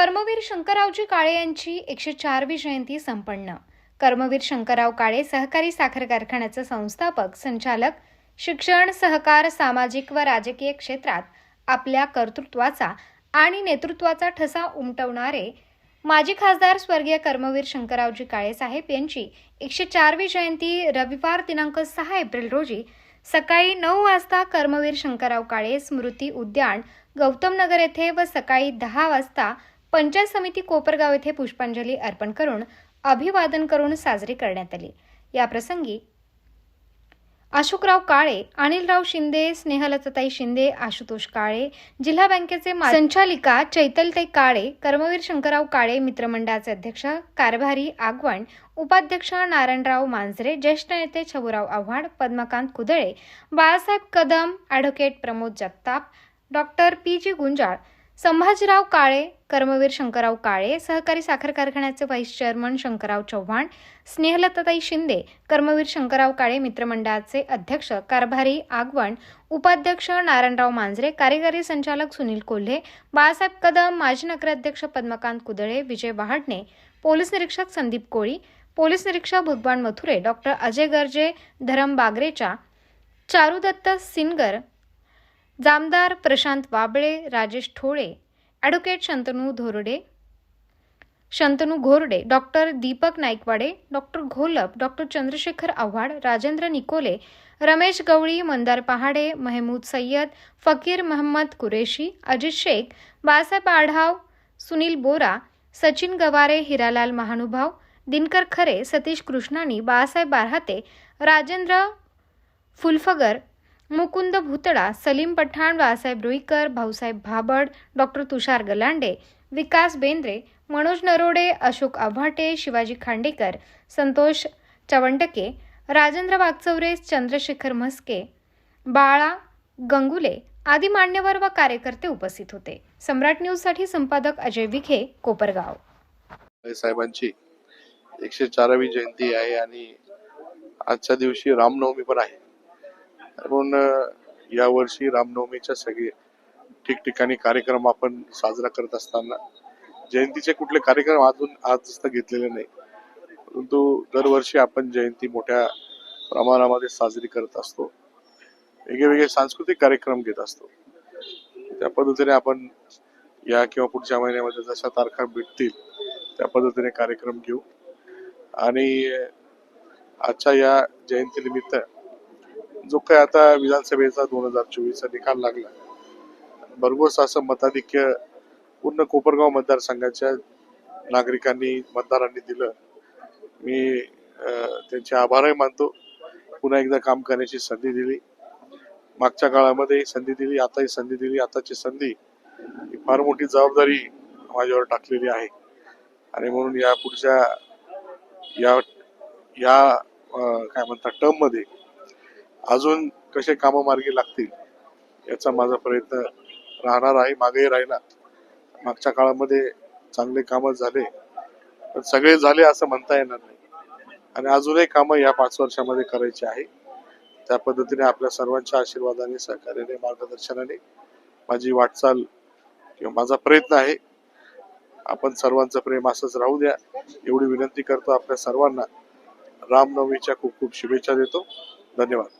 कर्मवीर शंकररावजी काळे यांची एकशे चारवी जयंती संपन्न. कर्मवीर शंकरराव काळे सहकारी साखर कारखान्याचे संस्थापक संचालक शिक्षण सहकार सामाजिक व राजकीय क्षेत्रात आपल्या कर्तृत्वाचा आणि नेतृत्वाचा ठसा उमटवणारे माजी खासदार स्वर्गीय कर्मवीर शंकररावजी काळे साहेब यांची एकशे चारवी जयंती रविवार दिनांक सहा एप्रिल रोजी सकाळी नऊ वाजता कर्मवीर शंकरराव काळे स्मृती उद्यान गौतम नगर येथे व सकाळी दहा वाजता पंचायत समिती कोपरगाव येथे पुष्पांजली अर्पण करून अभिवादन करून साजरी करण्यात आली. याप्रसंगी अशोकराव काळे अनिलराव शिंदे स्नेहलताताई शिंदे आशुतोष काळे जिल्हा बँकेचे संचालिका चैतलताई काळे कर्मवीर शंकरराव काळे मित्रमंडळाचे अध्यक्ष कारभारी आगवण उपाध्यक्ष नारायणराव मांजरे ज्येष्ठ नेते Chhaburao Avhad Padmakant Kudale Balasaheb Kadam advocate Pramod Jagtap doctor P G Gunjal Sambhajirao Kale Karmaveer Shankarrao Kale सहकारी साखर कारखान्याचे व्हाईस चेअरमन शंकरराव चव्हाण स्नेहलताताई शिंदे कर्मवीर शंकरराव काळे मित्रमंडळाचे अध्यक्ष कारभारी आगवण उपाध्यक्ष नारायणराव मांजरे कार्यकारी संचालक सुनील कोल्हे बाळासाहेब कदम माजी नगराध्यक्ष पद्मकांत कुदळे विजय वहाडणे पोलीस निरीक्षक संदीप कोळी पोलीस निरीक्षक Bhagwan Mathure doctor Ajay Garje Dharam Bagrecha Charudatta Singar Jamdar Prashant Wable Rajesh Thole advocate Shantanu Dhorde Shantanu Ghorde doctor Deepak Naikwade doctor Gholap doctor Chandrashekhar Avhad Rajendra Nikole Ramesh Gawali Mandar Pahade Mahmood Sayyed Fakir Mohammad Qureshi Ajit Shaikh Balasaheb Adhav Sunil बोरा Sachin Gaware Hiralal Mahanubhav Dinkar Khare Satish Krishnani Balasaheb Barhate Rajendra Phulphagar Mukund Bhutada Salim Pathan Balasaheb Ruikar Bhausaheb Bhabad doctor Tushar Galande Vikas Bendre Manoj Narode Ashok Avhate Shivaji Khandekar Santosh Chavandke Rajendra Wagchaure Chandrashekhar Mhaske Bala Gangule आदी मान्यवर व कार्यकर्ते उपस्थित होते. सम्राट न्यूजसाठी संपादक अजय विखे कोपरगाव. साहेबांची एकशे चारावी जयंती आहे आणि आजच्या दिवशी रामनवमी पण आहे. म्हणून यावर्षी रामनवमीच्या सगळे ठिकठिकाणी कार्यक्रम आपण साजरा करत असताना जयंतीचे कुठले कार्यक्रम अजून आज घेतलेले नाही. परंतु दरवर्षी आपण जयंती मोठ्या प्रमाणामध्ये साजरी करत असतो. वेगळेवेगळे सांस्कृतिक कार्यक्रम घेत असतो. त्या पद्धतीने आपण या किंवा पुढच्या महिन्यामध्ये जशा तारखा भेटतील त्या पद्धतीने कार्यक्रम घेऊ. आणि आजच्या या जयंतीनिमित्त जो काय आता विधानसभेचा दोन हजार चोवीसचा निकाल लागला भरघोस असं मताधिक्य पूर्ण कोपरगाव मतदारसंघाच्या नागरिकांनी मतदारांनी दिलं. मी त्यांचे आभारही मानतो. पुन्हा एकदा काम करण्याची संधी दिली. मागच्या काळामध्ये संधी दिली आताही संधी दिली. आताची संधी ही फार मोठी जबाबदारी माझ्यावर टाकलेली आहे. आणि म्हणून या पुढच्या या या काय म्हणतात टर्ममध्ये अजून कसे कामं मार्गी लागतील याचा माझा प्रयत्न राहणार आहे मागेही राहिला मागच्या काळामध्ये चांगले कामं झाले पण सगळे झाले असं म्हणता येणार नाही. आणि अजूनही कामं या पाच वर्षामध्ये करायची आहे. त्या पद्धतीने आपल्या सर्वांच्या आशीर्वादाने सहकार्याने मार्गदर्शनाने माझी वाटचाल किंवा माझा प्रयत्न आहे. आपण सर्वांचं प्रेम असंच राहू द्या. एवढी विनंती करतो आपल्या सर्वांना. रामनवमीच्या खूप खूप शुभेच्छा देतो. धन्यवाद.